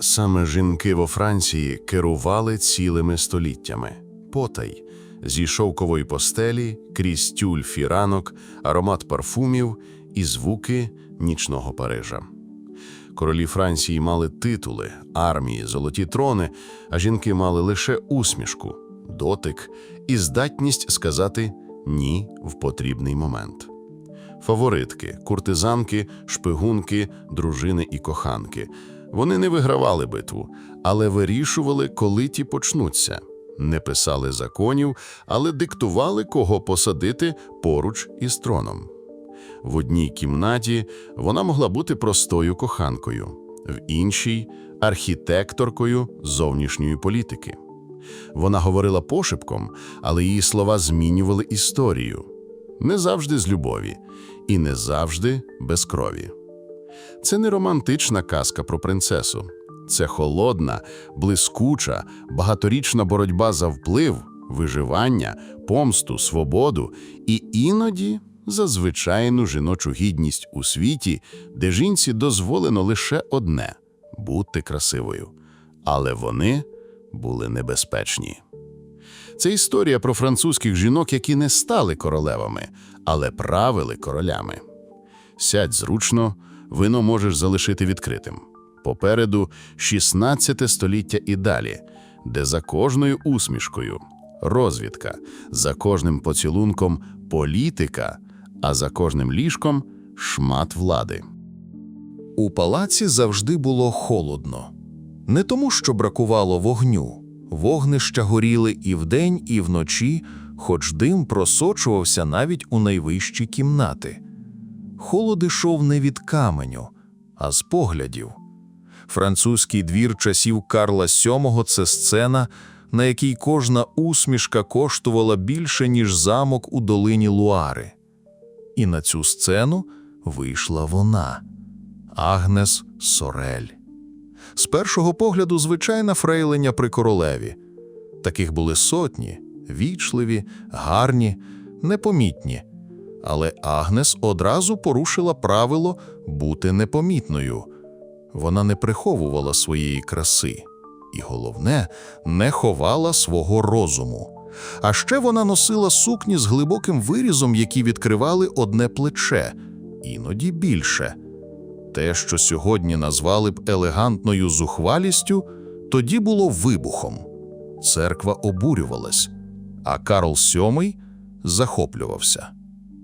Саме жінки во Франції керували цілими століттями. Потай зі шовкової постелі, крізь тюль фіранок, аромат парфумів і звуки нічного Парижа. Королі Франції мали титули, армії, золоті трони, а жінки мали лише усмішку, дотик і здатність сказати ні в потрібний момент. Фаворитки, куртизанки, шпигунки, дружини і коханки. Вони не вигравали битву, але вирішували, коли ті почнуться. Не писали законів, але диктували, кого посадити поруч із троном. В одній кімнаті вона могла бути простою коханкою, в іншій архітекторкою зовнішньої політики. Вона говорила пошепком, але її слова змінювали історію. Не завжди з любові і не завжди без крові. Це не романтична казка про принцесу. Це холодна, блискуча, багаторічна боротьба за вплив, виживання, помсту, свободу і іноді за звичайну жіночу гідність у світі, де жінці дозволено лише одне бути красивою. Але вони були небезпечні. Це історія про французьких жінок, які не стали королевами, але правили королями. Сядь зручно, вино можеш залишити відкритим. Попереду 16 століття і далі, де за кожною усмішкою розвідка, за кожним поцілунком політика, а за кожним ліжком шмат влади. У палаці завжди було холодно. Не тому, що бракувало вогню. Вогнища горіли і вдень, і вночі, хоч дим просочувався навіть у найвищі кімнати. Холод ішов не від каменю, а з поглядів. Французький двір часів Карла VII – це сцена, на якій кожна усмішка коштувала більше, ніж замок у долині Луари. І на цю сцену вийшла вона – Агнес Сорель. З першого погляду звичайна фрейлиня при королеві. Таких були сотні, вічливі, гарні, непомітні. Але Агнес одразу порушила правило бути непомітною. Вона не приховувала своєї краси. І головне, не ховала свого розуму. А ще вона носила сукні з глибоким вирізом, які відкривали одне плече, іноді більше. Те, що сьогодні назвали б елегантною зухвалістю, тоді було вибухом. Церква обурювалась, а Карл VII захоплювався.